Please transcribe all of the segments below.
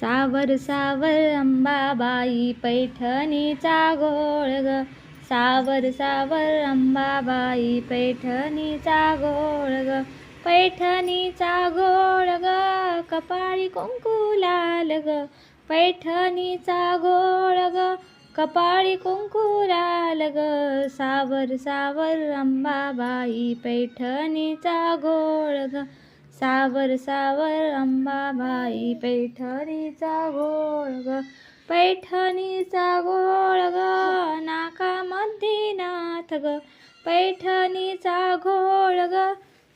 सावर सावर अंबाबाई पैठणीचा गोळ ग. सावर सावर अंबाबाई पैठणीचा गोळ ग. पैठणीचा गोळ ग कपाळी कुंकू लाल ग. पैठणीचा गोळ ग कपाळी कुंकू लाल ग. सावर सावर अंबाबाई पैठणीचा गोळ ग. सावर सावर अंबाबाई पैठणीचा गोळ ग पैठणीचा गोळ ग नाकामध्ये नाथ ग पैठणीचा घोळ ग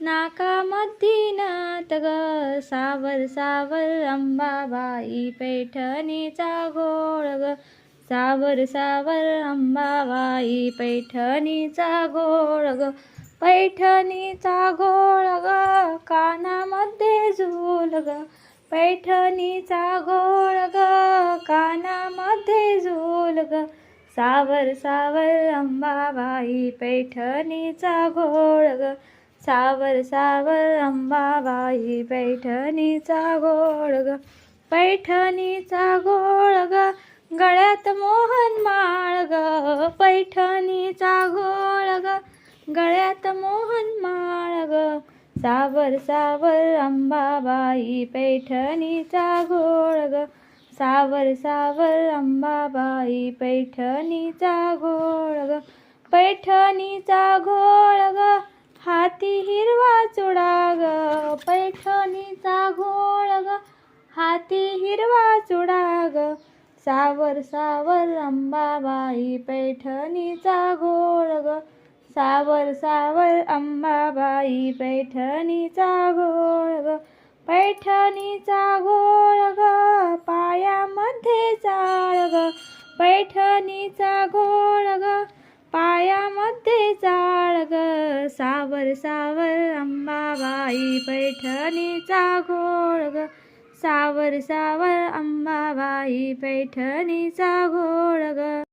नाकामध्ये नाथ ग सावर सावर अंबाबाई पैठणीचा घोळ ग सावर सावर अंबाबाई पैठणीचा गोळ ग पैठणीचा घोळ ग कानामध्ये झोल ग पैठणीचा घोळ ग कानामध्ये झोल ग सावर सावर अंबाबाई पैठणीचा घोळ ग. सावर सावर अंबाबाई पैठणीचा घोळ ग. पैठणीचा घोळ ग गळ्यात मोहन गळ्यात मोहन माळ ग सावर सावर अंबाबाई पैठणीचा घोळ ग सावर सावर अंबाबाई पैठणीचा घोळ ग पैठणीचा घोळ ग हाती हिरवा चुडा ग पैठणीचा घोळ ग हाती हिरवा चुडा ग सावर सावर अंबाबाई पैठणीचा घोळ ग सावर सावर अंबाबाई पैठणीचा घोळ ग पैठणीचा घोळ ग पायामध्ये चाळ ग पैठणीचा घोळ ग पायामध्ये चाळ ग सावर सावर अंबाबाई पैठणीचा घोळ ग सावर सावर अंबाबाई पैठणीचा घोळ ग.